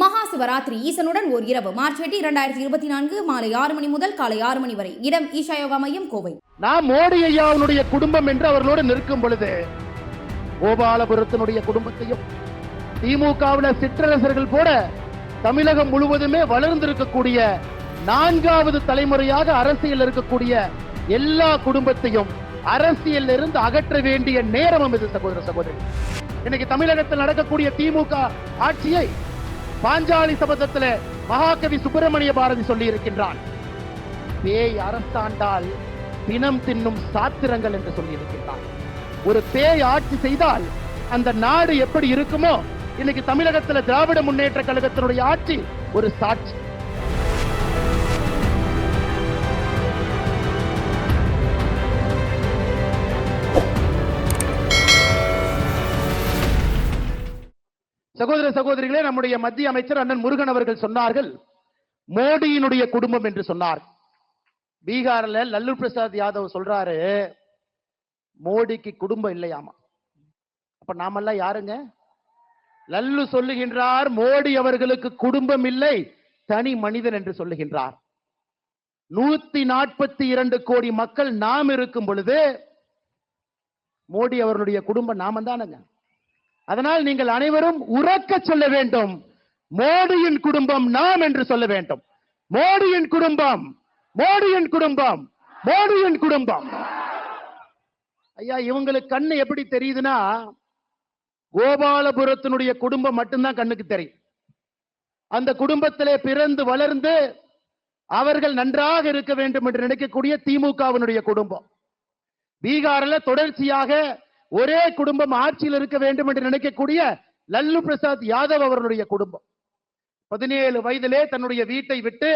மகா சிவராத்திரி ஈசனுடன் ஓர் இரவு. மார்ச் எட்டு இரண்டாயிரத்தி இருபத்தி நான்கு மாலை ஆறு மணி முதல் காலை ஆறு மணி வரை. இடம் ஈஷா யோகா மையம் கோவை. நான் மோடி ஐயாவுடைய குடும்பம் என்று அவர்களோடு நிற்கும் பொழுது கோபாலபுரத்தினுடைய குடும்பத்தையும் திமுகவுல சிற்றரசர்கள் போல தமிழகம் முழுவதுமே வளர்ந்திருக்கக்கூடிய நான்காவது தலைமுறையாக அரசியல் இருக்கக்கூடிய எல்லா குடும்பத்தையும் அரசியல் இருந்து அகற்ற வேண்டிய நேரமும் இது சகோதர சகோதரி. இன்னைக்கு தமிழகத்தில் நடக்கக்கூடிய திமுக ஆட்சியை பாஞ்சாலி சபதத்துல மகாகவி சுப்பிரமணிய பாரதி சொல்லி இருக்கின்றான் பேய் அரசாண்டால் பிணம் தின்னும் சாத்திரங்கள் என்று சொல்லி இருக்கின்றான் ஒரு பேய் ஆட்சி செய்தால் அந்த நாடு எப்படி இருக்குமோ? இன்னைக்கு தமிழகத்துல திராவிட முன்னேற்ற கழகத்தினுடைய ஆட்சி ஒரு சாட்சி. சகோதர சகோதரிகளே நம்முடைய மத்திய அமைச்சர் அண்ணன் முருகன் அவர்கள் சொன்னார்கள் மோடியினுடைய குடும்பம் என்று சொன்னார். பீகார்ல லல்லு பிரசாத் யாதவ் சொல்றாரு மோடிக்கு குடும்பம் இல்லையாமா? அப்ப நாமெல்லாம் யாருங்க? லல்லு சொல்லுகின்றார் மோடி அவர்களுக்கு குடும்பம் இல்லை தனி மனிதன் என்று சொல்லுகின்றார். நூத்தி நாற்பத்தி இரண்டு கோடி மக்கள் நாம் இருக்கும் பொழுது மோடி அவர்களுடைய குடும்பம் நாம தானுங்க அதனால் நீங்கள் அனைவரும் உறக்க சொல்ல வேண்டும். மோடியின் குடும்பம் நாம் என்று சொல்ல வேண்டும். மோடியின் குடும்பம் மோடியின் குடும்பம் மோடியின் குடும்பம். ஐயா இவங்களுக்கு கண்ணு எப்படி தெரியுதுன்னா கோபாலபுரத்தினுடைய குடும்பம் மட்டும்தான் கண்ணுக்கு தெரியும். அந்த குடும்பத்திலே பிறந்து வளர்ந்து அவர்கள் நன்றாக இருக்க வேண்டும் என்று நினைக்கக்கூடிய திமுகவினுடைய குடும்பம். பீகார்ல தொடர்ச்சியாக ஒரே குடும்பம் ஆட்சியில் இருக்க வேண்டும் என்று நினைக்கக்கூடிய லல்லு பிரசாத் யாதவ் அவர்களுடைய குடும்பம். பதினேழு வயதிலே தன்னுடைய வீட்டை விட்டு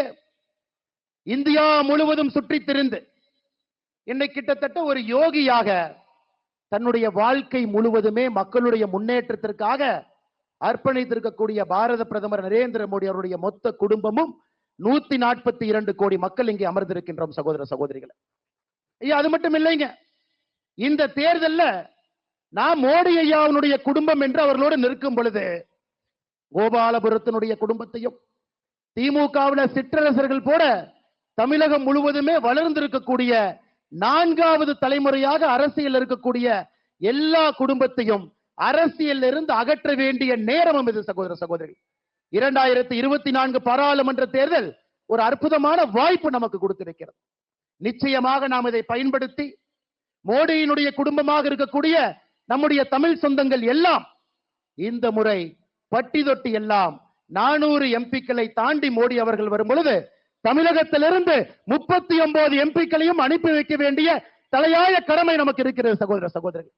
இந்தியா முழுவதும் சுற்றித் திரிந்து என்னை கிட்டத்தட்ட ஒரு யோகியாக தன்னுடைய வாழ்க்கை முழுவதுமே மக்களுடைய முன்னேற்றத்திற்காக அர்ப்பணித்திருக்கக்கூடிய பாரத பிரதமர் நரேந்திர மோடி அவருடைய மொத்த குடும்பமும் நூத்தி நாற்பத்தி இரண்டு கோடி மக்கள் இங்கே அமர்ந்திருக்கின்றோம் சகோதர சகோதரிகளை. ஐயா அது மட்டும் இல்லைங்க. இந்த தேர்தல்ல நான் மோடி ஐயாவுடைய குடும்பம் என்று அவர்களோடு நிற்கும் பொழுது கோபாலபுரத்தினுடைய குடும்பத்தையும் திமுகவுல சிற்றரசர்கள் போல தமிழகம் முழுவதுமே வளர்ந்திருக்கக்கூடிய நான்காவது தலைமுறையாக அரசியல் இருக்கக்கூடிய எல்லா குடும்பத்தையும் அரசியல் இருந்து அகற்ற வேண்டிய நேரமும் இது சகோதர சகோதரி. இரண்டாயிரத்தி இருபத்தி நான்கு பாராளுமன்ற தேர்தல் ஒரு அற்புதமான வாய்ப்பு நமக்கு கொடுத்திருக்கிறது. நிச்சயமாக நாம் இதை பயன்படுத்தி மோடியினுடைய குடும்பமாக இருக்கக்கூடிய நம்முடைய தமிழ் சொந்தங்கள் எல்லாம் இந்த முறை பட்டி தொட்டி எல்லாம் நானூறு எம்பிக்களை தாண்டி மோடி அவர்கள் வரும் பொழுது தமிழகத்திலிருந்து முப்பத்தி ஒன்பது எம்பிக்களையும் அனுப்பி வைக்க வேண்டிய தலையாய கடமை நமக்கு இருக்கிறது சகோதர சகோதரர்கள்.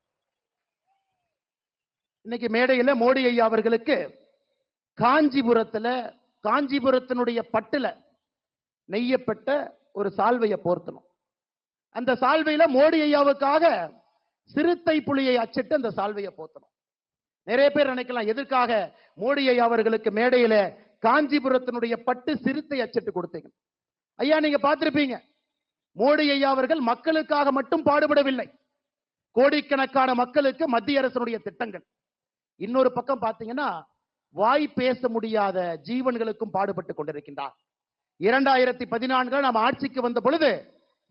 இன்னைக்கு மேடையில மோடி ஐயா அவர்களுக்கு காஞ்சிபுரத்துல காஞ்சிபுரத்தினுடைய பட்டுல நெய்யப்பட்ட ஒரு சால்வையை போர்த்தணும். அந்த சால்வையில மோடி ஐயாவுக்காக சிறுத்தை புலியை அச்சிட்டு அந்த சால்வையை போத்தணும். நிறைய பேர் நினைக்கலாம் எதற்காக மோடியை அவர்களுக்கு மேடையில காஞ்சிபுரத்தினுடைய பட்டு சிறுத்தை அச்சிட்டு கொடுத்தீங்க? ஐயா நீங்க பார்த்திருப்பீங்க. மோடி ஐயா அவர்கள் மக்களுக்காக மட்டும் பாடுபடவில்லை. கோடிக்கணக்கான மக்களுக்கு மத்திய அரசனுடைய திட்டங்கள். இன்னொரு பக்கம் பாத்தீங்கன்னா வாய் பேச முடியாத ஜீவன்களுக்கும் பாடுபட்டு கொண்டிருக்கின்றார். இரண்டாயிரத்தி பதினான்கு நாம் ஆட்சிக்கு வந்த பொழுது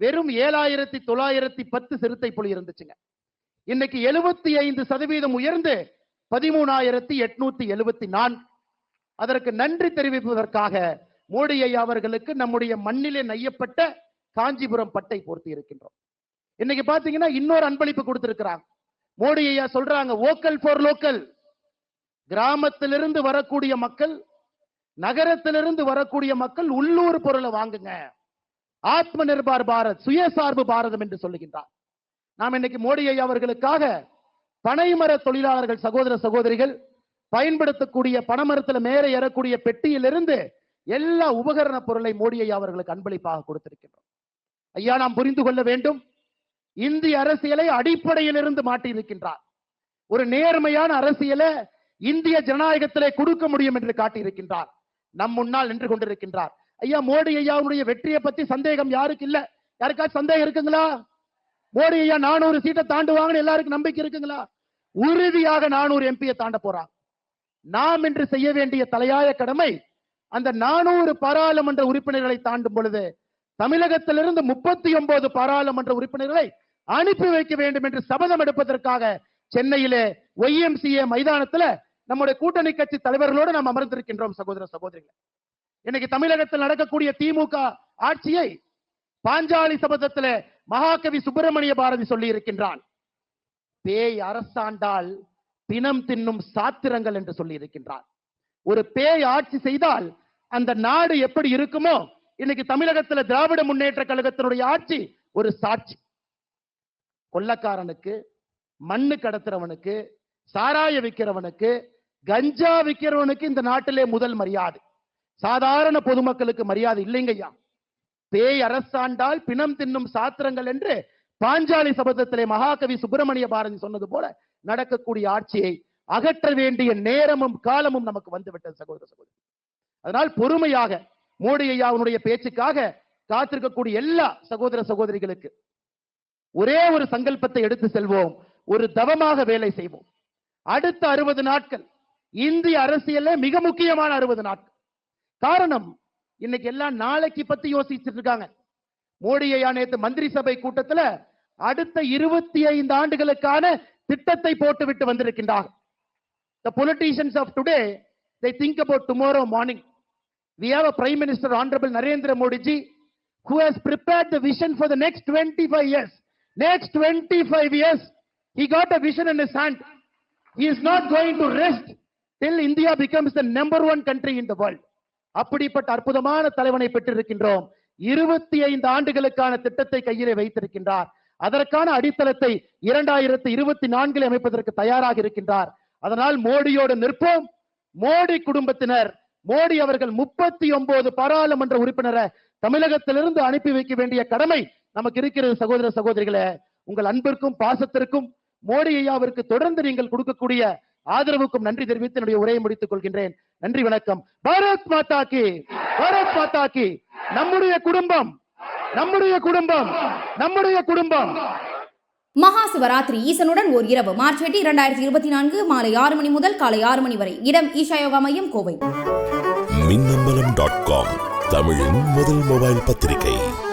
வெறும் ஏழாயிரத்தி தொள்ளாயிரத்தி பத்து சிறுத்தை புலி இருந்துச்சுங்க. இன்னைக்கு எழுபத்தி ஐந்து சதவீதம் உயர்ந்து பதிமூணாயிரத்தி எட்நூத்தி எழுபத்தி நான்கு. அதற்கு நன்றி தெரிவிப்பதற்காக மோடி ஐயா அவர்களுக்கு நம்முடைய மண்ணிலே நெய்யப்பட்ட காஞ்சிபுரம் பட்டை போர்த்தி இருக்கின்றோம். இன்னைக்கு பாத்தீங்கன்னா இன்னொரு அன்பளிப்பு கொடுத்திருக்கிறாங்க. மோடி ஐயா சொல்றாங்க ஓக்கல் ஃபார் லோக்கல் கிராமத்திலிருந்து வரக்கூடிய மக்கள் நகரத்திலிருந்து வரக்கூடிய மக்கள் உள்ளூர் பொருளை வாங்குங்க. ஆத்ம நிர்பார் பாரத் சுயசார்பு பாரதம் என்று சொல்லுகின்றார். நாம் இன்னைக்கு மோடி ஐயா அவர்களுக்காக பனைமர தொழிலாளர்கள் சகோதர சகோதரிகள் பயன்படுத்தக்கூடிய பனைமரத்துல மேலே ஏறக்கூடிய பெட்டியிலிருந்து எல்லா உபகரண பொருளை மோடி ஐயா அவர்களுக்கு அன்பளிப்பாக கொடுத்திருக்கின்றோம். ஐயா நாம் புரிந்து கொள்ள வேண்டும். இந்திய அரசியலை அடிப்படையிலிருந்து மாட்டி இருக்கின்றார். ஒரு நேர்மையான அரசியலை இந்திய ஜனநாயகத்திலே கொடுக்க முடியும் என்று காட்டியிருக்கின்றார். நம் முன்னால் நின்று கொண்டிருக்கின்றார். ஐயா மோடி ஐயாவுடைய வெற்றியை பத்தி சந்தேகம் யாருக்கு இல்ல யாருக்காச்சும் சந்தேகம் இருக்குங்களா? மோடி ஐயா நானூறு சீட்டை தாண்டுவாங்கன்னு எல்லாருக்கும் நம்பிக்கை இருக்குங்களா? உறுதியாக நானூறு எம்பியை தாண்ட போறாங்க நாம் இன்று செய்ய வேண்டிய தலையாய கடமை அந்த நானூறு பாராளுமன்ற உறுப்பினர்களை தாண்டும் பொழுது தமிழகத்திலிருந்து முப்பத்தி ஒன்பது பாராளுமன்ற உறுப்பினர்களை அனுப்பி வைக்க வேண்டும் என்று சபதம் எடுப்பதற்காக சென்னையிலே ஒய்எம்சிஏ மைதானத்துல நம்முடைய கூட்டணி கட்சி தலைவர்களோடு நாம் அமர்ந்திருக்கின்றோம் சகோதர சகோதரிகள். இன்னைக்கு தமிழகத்தில் நடக்கக்கூடிய திமுக ஆட்சியை பாஞ்சாலி சபதத்திலே மகாகவி சுப்பிரமணிய பாரதி சொல்லி இருக்கின்றான் பேய் அரசாண்டால் பிணம் தின்னும் சாத்திரங்கள் என்று சொல்லி இருக்கின்றார் ஒரு பேய் ஆட்சி செய்தால் அந்த நாடு எப்படி இருக்குமோ இன்னைக்கு தமிழகத்துல திராவிட முன்னேற்ற கழகத்தினுடைய ஆட்சி ஒரு சாட்சி. கொள்ளக்காரனுக்கு மண்ணு கடத்துறவனுக்கு சாராய விற்கிறவனுக்கு கஞ்சா விற்கிறவனுக்கு இந்த நாட்டிலே முதல் மரியாதை. சாதாரண பொதுமக்களுக்கு மரியாதை இல்லைங்கய்யா. பேய் அரசாண்டால் பிணம் தின்னும் சாத்திரங்கள் என்று பாஞ்சாலி சபதத்திலே மகாகவி சுப்பிரமணிய பாரதி சொன்னது போல நடக்கக்கூடிய ஆட்சியை அகற்ற வேண்டிய நேரமும் காலமும் நமக்கு வந்துவிட்டது சகோதர சகோதரி. அதனால் பொறுமையாக மோடி ஐயாவுடைய பேச்சுக்காக காத்திருக்கக்கூடிய எல்லா சகோதர சகோதரிகளுக்கு ஒரே ஒரு சங்கல்பத்தை எடுத்து செல்வோம் ஒரு தவமாக வேலை செய்வோம். அடுத்த அறுபது நாட்கள் இந்திய அரசியல்ல மிக முக்கியமான அறுபது நாட்கள். காரணம் இன்னைக்கு எல்லாம் நாளைக்கு பத்தி யோசிச்சுட்டு இருக்காங்க மோடி ஐயா நேத்து மந்திரி சபை கூட்டத்துல அடுத்த இருபத்தி ஐந்து ஆண்டுகளுக்கான திட்டத்தை போட்டு விட்டு வந்திருக்கின்றார் the politicians of today they think about tomorrow morning we have a prime minister honorable narendra modi ji who has prepared the vision for the next 25 years next 25 years he got a vision in his hand he is not going to rest till india becomes the number one country in the world அப்படிப்பட்ட அற்புதமான தலைவனை பெற்றிருக்கின்றோம். இருபத்தி ஐந்து ஆண்டுகளுக்கான திட்டத்தை கையிலே வைத்திருக்கின்றார். அதற்கான அடித்தளத்தை இரண்டாயிரத்தி இருபத்தி நான்கில் அமைப்பதற்கு தயாராக இருக்கின்றார். அதனால் மோடியோடு நிற்போம். மோடி குடும்பத்தினர் மோடி அவர்கள் முப்பத்தி ஒன்பது பாராளுமன்ற உறுப்பினரை தமிழகத்திலிருந்து அனுப்பி வைக்க வேண்டிய கடமை நமக்கு இருக்கிறது சகோதர சகோதரிகளே. உங்கள் அன்பிற்கும் பாசத்திற்கும் மோடி ஐயாவிற்கு தொடர்ந்து நீங்கள் கொடுக்கக்கூடிய ஆதரவுக்கும் நன்றி தெரிவித்து என்னுடைய உரையை முடித்துக் கொள்கின்றேன். நன்றி வணக்கம். பாரத் மாதா கி. பாரத் மாதா கி. நம்முடைய குடும்பம் நம்முடைய குடும்பம் நம்முடைய குடும்பம். மகா சிவராத்திரி ஈசனுடன் ஓர் இரவு. மார்ச் எட்டு இரண்டாயிரத்தி இருபத்தி நான்கு மாலை ஆறு மணி முதல் காலை ஆறு மணி வரை. இடம் ஈஷா யோகா மையம் கோவை. மின்னம்பலம் டாட் காம் தமிழின் முதல் மொபைல் பத்திரிகை.